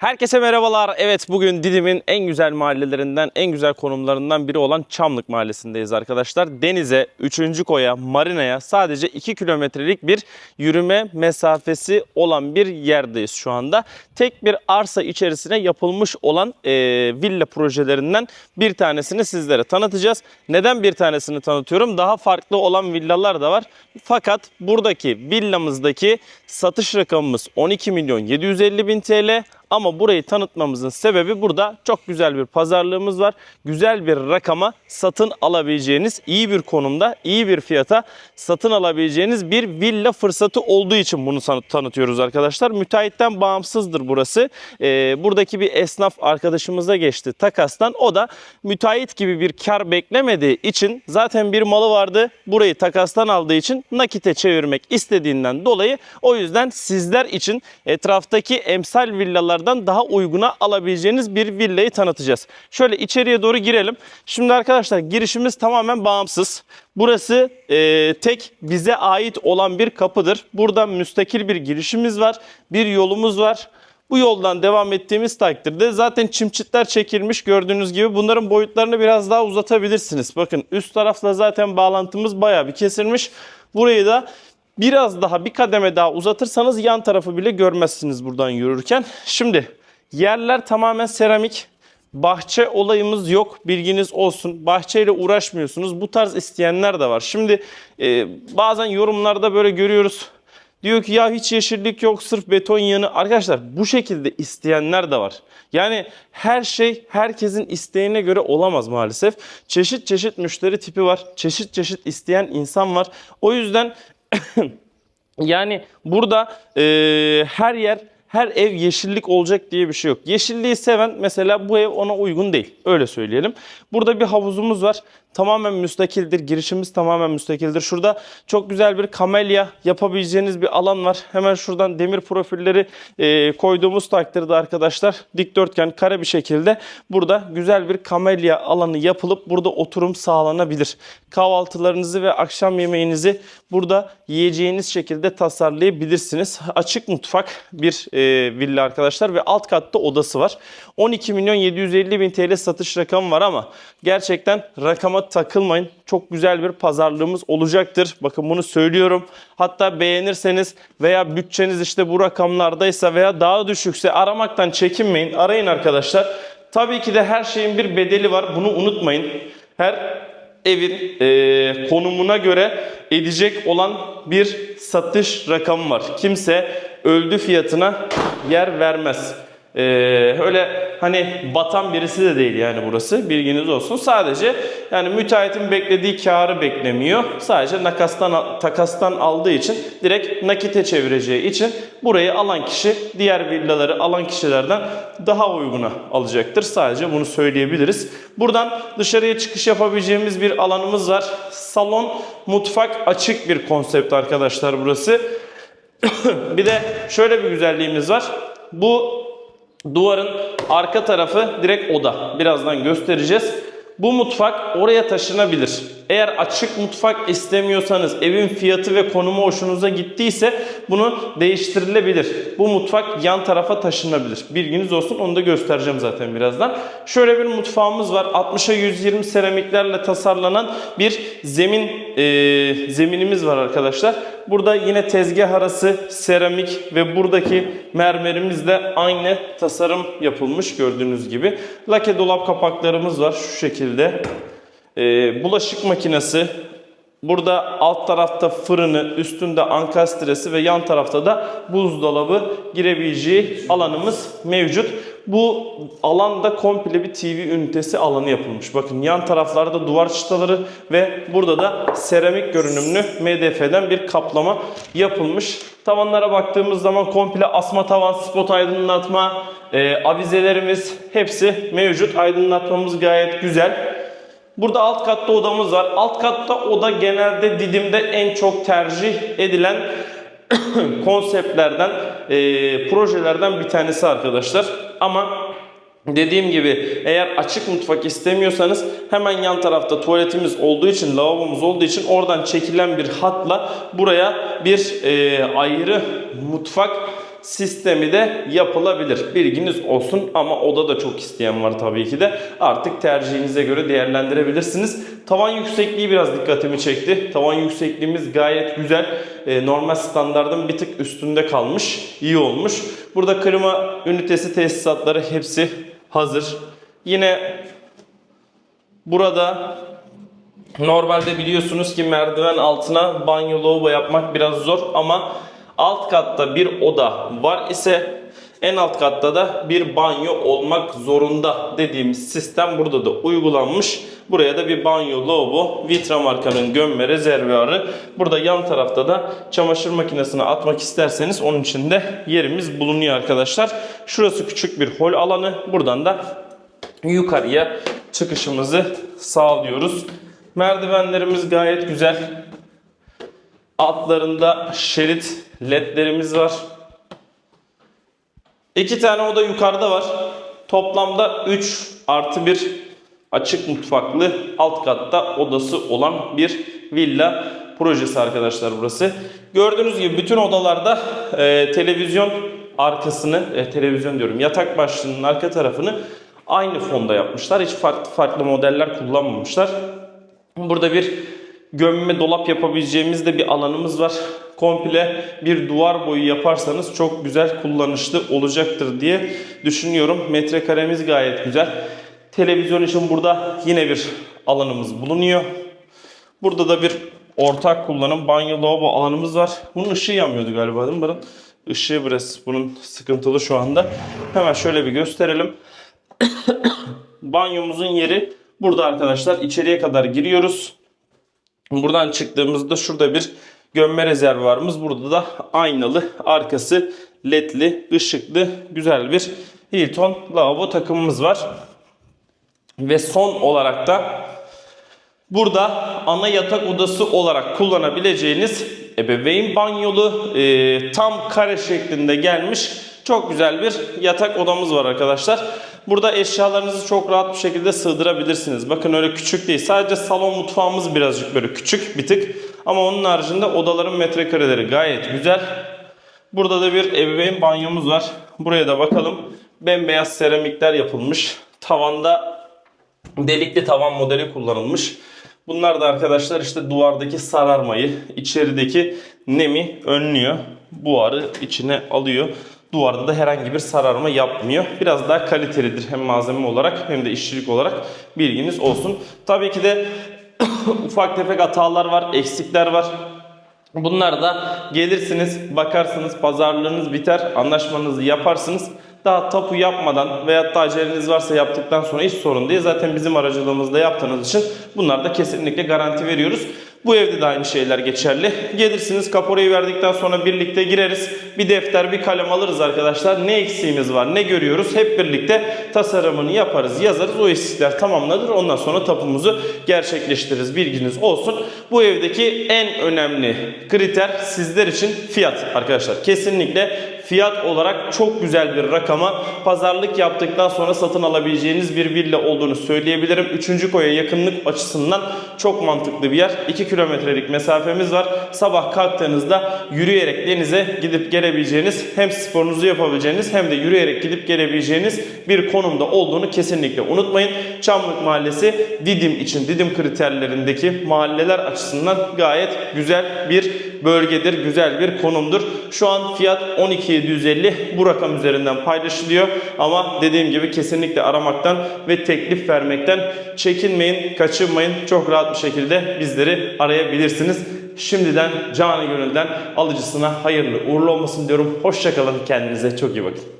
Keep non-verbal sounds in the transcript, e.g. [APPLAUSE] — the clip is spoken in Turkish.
Herkese merhabalar. Evet bugün Didim'in en güzel mahallelerinden, en güzel konumlarından biri olan Çamlık Mahallesi'ndeyiz arkadaşlar. Denize, 3. koya, marinaya sadece 2 kilometrelik bir yürüme mesafesi olan bir yerdeyiz şu anda. Tek bir arsa içerisine yapılmış olan e, villa projelerinden bir tanesini sizlere tanıtacağız. Neden bir tanesini tanıtıyorum? Daha farklı olan villalar da var. Fakat buradaki villamızdaki satış rakamımız 12 milyon 750 bin TL. Ama burayı tanıtmamızın sebebi burada çok güzel bir pazarlığımız var. Güzel bir rakama satın alabileceğiniz, iyi bir konumda, iyi bir fiyata satın alabileceğiniz bir villa fırsatı olduğu için bunu tanıtıyoruz arkadaşlar. Müteahhitten bağımsızdır burası. Ee, buradaki bir esnaf arkadaşımıza geçti takastan. O da müteahhit gibi bir kar beklemediği için zaten bir malı vardı. Burayı takastan aldığı için nakite çevirmek istediğinden dolayı o yüzden sizler için etraftaki emsal villalardan daha uyguna alabileceğiniz bir villayı tanıtacağız. Şöyle içeriye doğru girelim. Şimdi arkadaşlar girişimiz tamamen bağımsız. Burası e, tek bize ait olan bir kapıdır. Buradan müstakil bir girişimiz var. Bir yolumuz var. Bu yoldan devam ettiğimiz takdirde zaten çimçitler çekilmiş gördüğünüz gibi bunların boyutlarını biraz daha uzatabilirsiniz. Bakın üst tarafla zaten bağlantımız bayağı bir kesilmiş. Burayı da biraz daha bir kademe daha uzatırsanız yan tarafı bile görmezsiniz buradan yürürken. Şimdi yerler tamamen seramik. Bahçe olayımız yok bilginiz olsun. Bahçeyle uğraşmıyorsunuz. Bu tarz isteyenler de var. Şimdi e, bazen yorumlarda böyle görüyoruz. Diyor ki ya hiç yeşillik yok sırf beton yanı. Arkadaşlar bu şekilde isteyenler de var. Yani her şey herkesin isteğine göre olamaz maalesef. Çeşit çeşit müşteri tipi var. Çeşit çeşit isteyen insan var. O yüzden [LAUGHS] yani burada e, her yer her ev yeşillik olacak diye bir şey yok. Yeşilliği seven mesela bu ev ona uygun değil. Öyle söyleyelim. Burada bir havuzumuz var. Tamamen müstakildir. Girişimiz tamamen müstakildir. Şurada çok güzel bir kamelya yapabileceğiniz bir alan var. Hemen şuradan demir profilleri e, koyduğumuz takdirde arkadaşlar dikdörtgen kare bir şekilde burada güzel bir kamelya alanı yapılıp burada oturum sağlanabilir. Kahvaltılarınızı ve akşam yemeğinizi burada yiyeceğiniz şekilde tasarlayabilirsiniz. Açık mutfak bir e, villa arkadaşlar ve alt katta odası var. 12 milyon 750 bin TL satış rakamı var ama gerçekten rakama takılmayın. Çok güzel bir pazarlığımız olacaktır. Bakın bunu söylüyorum. Hatta beğenirseniz veya bütçeniz işte bu rakamlardaysa veya daha düşükse aramaktan çekinmeyin. Arayın arkadaşlar. Tabii ki de her şeyin bir bedeli var. Bunu unutmayın. Her evin e, konumuna göre edecek olan bir satış rakamı var. Kimse öldü fiyatına yer vermez. E, öyle hani batan birisi de değil yani burası bilginiz olsun. Sadece yani müteahhitin beklediği karı beklemiyor. Sadece nakastan takastan aldığı için direkt nakite çevireceği için burayı alan kişi diğer villaları alan kişilerden daha uyguna alacaktır. Sadece bunu söyleyebiliriz. Buradan dışarıya çıkış yapabileceğimiz bir alanımız var. Salon, mutfak açık bir konsept arkadaşlar burası. [COUGHS] bir de şöyle bir güzelliğimiz var. Bu duvarın arka tarafı direkt oda. Birazdan göstereceğiz. Bu mutfak oraya taşınabilir. Eğer açık mutfak istemiyorsanız, evin fiyatı ve konumu hoşunuza gittiyse bunu değiştirilebilir. Bu mutfak yan tarafa taşınabilir. Bilginiz olsun onu da göstereceğim zaten birazdan. Şöyle bir mutfağımız var. 60'a 120 seramiklerle tasarlanan bir zemin e, zeminimiz var arkadaşlar. Burada yine tezgah arası seramik ve buradaki mermerimiz de aynı tasarım yapılmış gördüğünüz gibi. Lake dolap kapaklarımız var şu şekilde. Ee, bulaşık makinesi. Burada alt tarafta fırını, üstünde ankastresi ve yan tarafta da buzdolabı girebileceği alanımız mevcut. Bu alanda komple bir TV ünitesi alanı yapılmış. Bakın yan taraflarda duvar çıtaları ve burada da seramik görünümlü MDF'den bir kaplama yapılmış. Tavanlara baktığımız zaman komple asma tavan, spot aydınlatma, e, avizelerimiz hepsi mevcut. Aydınlatmamız gayet güzel. Burada alt katta odamız var. Alt katta oda genelde Didim'de en çok tercih edilen [COUGHS] konseptlerden, e, projelerden bir tanesi arkadaşlar. Ama dediğim gibi eğer açık mutfak istemiyorsanız hemen yan tarafta tuvaletimiz olduğu için, lavabomuz olduğu için oradan çekilen bir hatla buraya bir e, ayrı mutfak sistemi de yapılabilir. Bilginiz olsun ama oda da çok isteyen var tabii ki de. Artık tercihinize göre değerlendirebilirsiniz. Tavan yüksekliği biraz dikkatimi çekti. Tavan yüksekliğimiz gayet güzel. Ee, normal standardın bir tık üstünde kalmış. İyi olmuş. Burada klima ünitesi tesisatları hepsi hazır. Yine burada Normalde biliyorsunuz ki merdiven altına banyo lavabo yapmak biraz zor ama alt katta bir oda var ise en alt katta da bir banyo olmak zorunda dediğimiz sistem burada da uygulanmış. Buraya da bir banyo lavabo, Vitra markanın gömme rezervuarı. Burada yan tarafta da çamaşır makinesine atmak isterseniz onun için de yerimiz bulunuyor arkadaşlar. Şurası küçük bir hol alanı. Buradan da yukarıya çıkışımızı sağlıyoruz. Merdivenlerimiz gayet güzel. Altlarında şerit ledlerimiz var. İki tane oda yukarıda var. Toplamda 3 artı 1 açık mutfaklı alt katta odası olan bir villa projesi arkadaşlar burası. Gördüğünüz gibi bütün odalarda e, televizyon arkasını, e, televizyon diyorum yatak başlığının arka tarafını aynı fonda yapmışlar. Hiç farklı farklı modeller kullanmamışlar. Burada bir gömme dolap yapabileceğimiz de bir alanımız var. Komple bir duvar boyu yaparsanız çok güzel kullanışlı olacaktır diye düşünüyorum. Metrekaremiz gayet güzel. Televizyon için burada yine bir alanımız bulunuyor. Burada da bir ortak kullanım banyo lavabo alanımız var. Bunun ışığı yanmıyordu galiba değil mi Baran? Işığı biraz bunun sıkıntılı şu anda. Hemen şöyle bir gösterelim. [COUGHS] Banyomuzun yeri burada arkadaşlar. İçeriye kadar giriyoruz. Buradan çıktığımızda şurada bir gömme rezervuarımız. Burada da aynalı, arkası ledli, ışıklı, güzel bir Hilton lavabo takımımız var. Ve son olarak da burada ana yatak odası olarak kullanabileceğiniz ebeveyn banyolu e, tam kare şeklinde gelmiş çok güzel bir yatak odamız var arkadaşlar. Burada eşyalarınızı çok rahat bir şekilde sığdırabilirsiniz. Bakın öyle küçük değil. Sadece salon mutfağımız birazcık böyle küçük bir tık. Ama onun haricinde odaların metrekareleri gayet güzel. Burada da bir ebeveyn banyomuz var. Buraya da bakalım. Bembeyaz seramikler yapılmış. Tavanda delikli tavan modeli kullanılmış. Bunlar da arkadaşlar işte duvardaki sararmayı, içerideki nemi önlüyor. Buharı içine alıyor. Duvarda da herhangi bir sararma yapmıyor. Biraz daha kalitelidir hem malzeme olarak hem de işçilik olarak bilginiz olsun. Tabii ki de [COUGHS] ufak tefek hatalar var, eksikler var. Bunlar da gelirsiniz, bakarsınız, pazarlığınız biter, anlaşmanızı yaparsınız. Daha tapu yapmadan veyahut da aceleniz varsa yaptıktan sonra hiç sorun değil. Zaten bizim aracılığımızda yaptığınız için bunlar da kesinlikle garanti veriyoruz. Bu evde de aynı şeyler geçerli. Gelirsiniz kaporayı verdikten sonra birlikte gireriz. Bir defter bir kalem alırız arkadaşlar. Ne eksiğimiz var ne görüyoruz hep birlikte tasarımını yaparız yazarız. O eksikler tamamlanır ondan sonra tapumuzu gerçekleştiririz. Bilginiz olsun. Bu evdeki en önemli kriter sizler için fiyat arkadaşlar. Kesinlikle fiyat olarak çok güzel bir rakama pazarlık yaptıktan sonra satın alabileceğiniz bir villa olduğunu söyleyebilirim. Üçüncü koya yakınlık açısından çok mantıklı bir yer. 2 kilometrelik mesafemiz var. Sabah kalktığınızda yürüyerek denize gidip gelebileceğiniz hem sporunuzu yapabileceğiniz hem de yürüyerek gidip gelebileceğiniz bir konumda olduğunu kesinlikle unutmayın. Çamlık Mahallesi Didim için Didim kriterlerindeki mahalleler açısından gayet güzel bir bölgedir, güzel bir konumdur. Şu an fiyat 12.750 bu rakam üzerinden paylaşılıyor ama dediğim gibi kesinlikle aramaktan ve teklif vermekten çekinmeyin, kaçınmayın. Çok rahat bir şekilde bizleri arayabilirsiniz. Şimdiden canı gönülden alıcısına hayırlı uğurlu olmasın diyorum. Hoşçakalın, kendinize çok iyi bakın.